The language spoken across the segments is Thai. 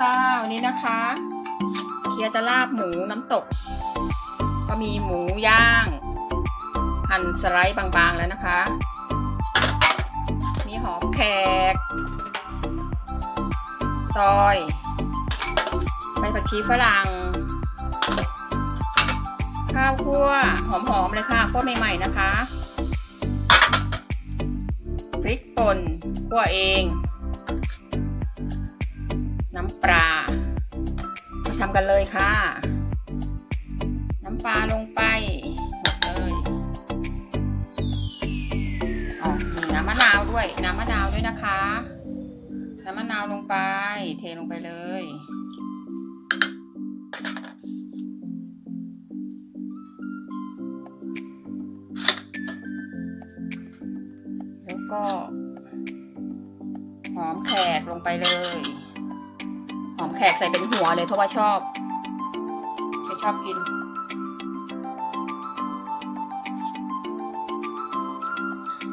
ค่ะวันนี้นะคะ เคียร์จะลาบหมูน้ำตก ก็มีหมูย่างหั่นสไลด์บางๆแล้วนะคะ มีหอมแขก ซอยใบผักชีฝรั่ง ข้าวคั่วหอมๆเลยค่ะคั่วใหม่ๆนะคะ พริกป่นคั่วเอง น้ำปลามาทำกันเลยค่ะ น้ำปลาลงไปหมดเลยอ๋อมีน้ำมะนาวด้วย น้ำมะนาวด้วยนะคะ น้ำมะนาวลงไป เทลงไปเลยแล้วก็หอมแขกลงไปเลย อมแขกใส่เป็นหัวเลยเพราะว่าชอบแค่ชอบกิน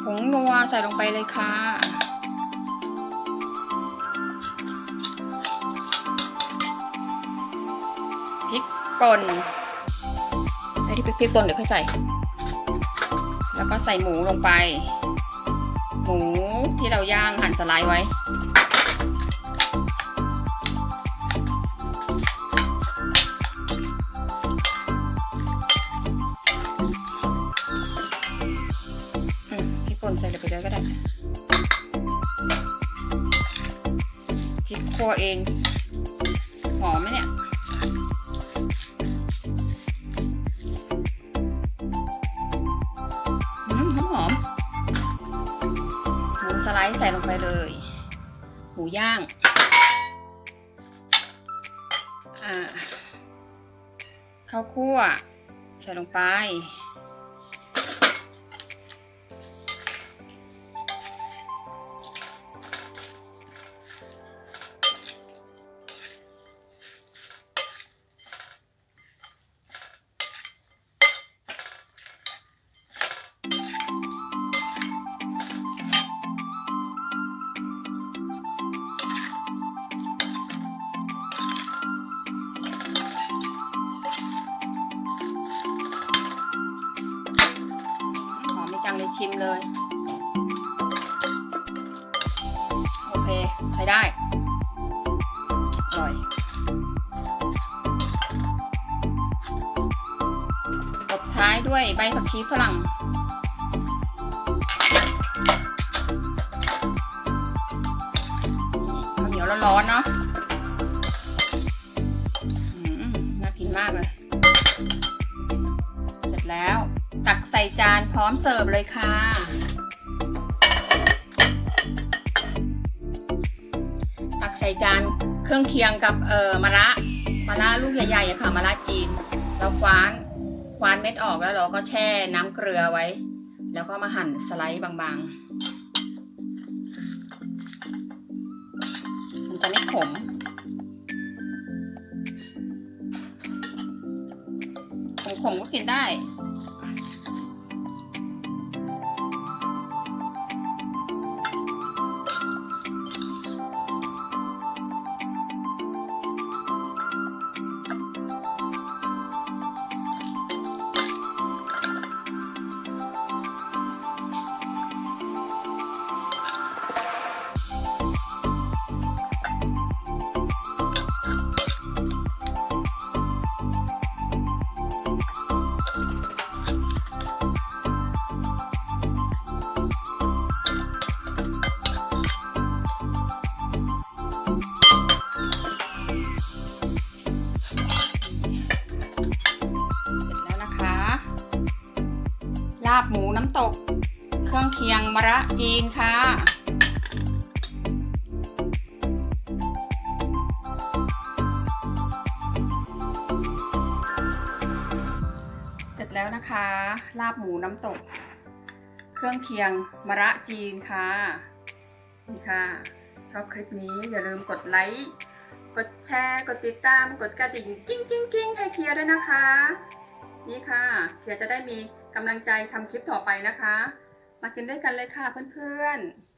ผงนัวใส่ลงไปเลยค่ะพริกป่นไอ้ที่พริกพริกป่นเดี๋ยวค่อยใส่ แล้วก็ใส่หมูลงไป หมูที่เราย่างหั่นสไลด์ไว้ เลยก็ได้พริกคั่วเอง หอมไหมเนี่ยหอมหอมหมูสไลด์ใส่ลงไปเลย หมูย่าง ข้าวคั่ว ใส่ลงไป ชิมเลย โอเค ใช้ได้ อร่อย ตบท้ายด้วยใบผักชีฝรั่งข้าวเหนียวร้อนๆเนาะน่ากินมากเลย เสร็จแล้ว ส่จานพร้อมเสิร์ฟเลยค่ะ ตักใส่จานเครื่องเคียงกับเอ่อมะระมะระลูกใหญ่ๆอะค่ะมะระจีน เราคว้านคว้านเม็ดออกแล้วเราก็แช่น้ำเกลือไว้ แล้วก็มาหั่นสไลด์บางๆ มันจะไม่ขมขมๆก็กินได้ ลาบหมูน้ำตก เครื่องเคียงมะระจีนค่ะ เสร็จแล้วนะคะ ลาบหมูน้ำตก เครื่องเคียงมะระจีนค่ะ นี่ค่ะ ชอบคลิปนี้อย่าลืมกดไลค์ กดแชร์ กดติดตาม กดกระดิ่งกิ้งกิ้งกิ้งให้เคียร์ด้วยนะคะ นี่ค่ะเผื่อจะได้มีกำลังใจทำคลิปต่อไปนะคะ มากินด้วยกันเลยค่ะเพื่อนๆ